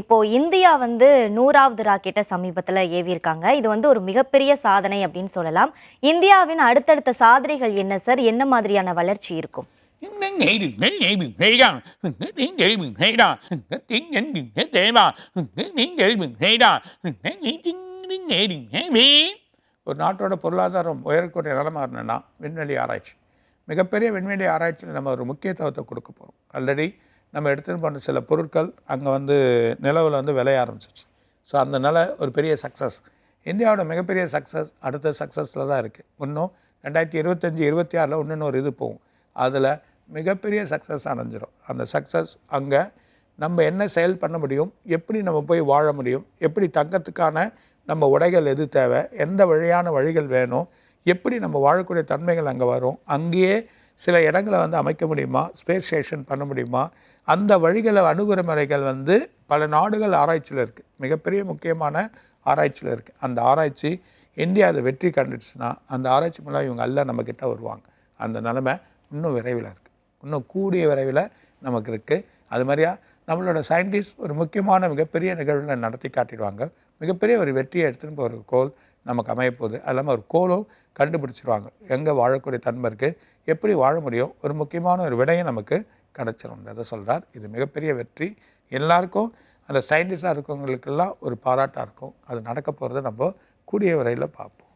இப்போ இந்தியா வந்து நூறாவது ராக்கெட்டை சமீபத்தில் ஏவியிருக்காங்க. இது வந்து ஒரு மிகப்பெரிய சாதனை அப்படின்னு சொல்லலாம். இந்தியாவின் அடுத்தடுத்த சாதனைகள் என்ன சார்? என்ன மாதிரியான வளர்ச்சி இருக்கும்? ஒரு நாட்டோட பொருளாதாரம் உயரக்கூடிய நிலைமை இருந்ததுன்னா விண்வெளி ஆராய்ச்சி. மிகப்பெரிய விண்வெளி ஆராய்ச்சியில் நம்ம ஒரு முக்கியத்துவத்தை கொடுக்க போகிறோம் ஆல்ரெடி நம்ம எடுத்துன்னு போன சில பொருட்கள் அங்கே வந்து நிலவில் வந்து விளைய ஆரம்பிச்சிச்சு ஸோ அந்த நில ஒரு பெரிய சக்ஸஸ் இந்தியாவோட மிகப்பெரிய சக்ஸஸ் அடுத்த சக்ஸஸில் தான் இருக்குது இன்னும் ரெண்டாயிரத்தி இருபத்தஞ்சி இருபத்தி ஆறில் இன்னொன்று ஒரு இது போகும். அதில் மிகப்பெரிய சக்ஸஸ் அடைஞ்சிரும். அந்த சக்ஸஸ் அங்கே நம்ம என்ன செயல் பண்ண முடியும்? எப்படி நம்ம போய் வாழ முடியும்? எப்படி தங்கத்துக்கான நம்ம உடைகள் எது தேவை? எந்த வழியான வழிகள் வேணும்? எப்படி நம்ம வாழக்கூடிய தன்மைகள் அங்கே வரும்? அங்கேயே சில இடங்களை வந்து அமைக்க முடியுமா? ஸ்பேஸ் ஸ்டேஷன் பண்ண முடியுமா? அந்த வழிகளை அணுகுமுறைகள் வந்து பல நாடுகள் ஆராய்ச்சியில் இருக்குது மிகப்பெரிய முக்கியமான ஆராய்ச்சியில் இருக்குது அந்த ஆராய்ச்சி இந்தியா அதை வெற்றி கண்டுச்சுன்னா அந்த ஆராய்ச்சி மூலம் இவங்க எல்லாம் நம்மக்கிட்ட வருவாங்க. அந்த நிலைமை இன்னும் விரைவில் இருக்குது இன்னும் கூடிய விரைவில் நமக்கு இருக்குது அது மாதிரியா நம்மளோட சயின்டிஸ்ட் ஒரு முக்கியமான மிகப்பெரிய நிகழ்வுகளை நடத்தி காட்டிடுவாங்க. மிகப்பெரிய ஒரு வெற்றியை எடுத்துன்னு போகிற கோல் நமக்கு அமையப்போகுது. அது இல்லாமல் ஒரு கோலும் கண்டுபிடிச்சிருவாங்க. எங்கே வாழக்கூடிய தன்மை இருக்குது எப்படி வாழ முடியும்? ஒரு முக்கியமான ஒரு விடையை நமக்கு கிடச்சிரும்ன்றதை சொல்கிறார் இது மிகப்பெரிய வெற்றி. எல்லாருக்கும் அந்த சயின்டிஸ்டாக இருக்கவங்களுக்கெல்லாம் ஒரு பாராட்டாக இருக்கும். அது நடக்க போகிறத நம்ம கூடிய வரையில் பார்ப்போம்.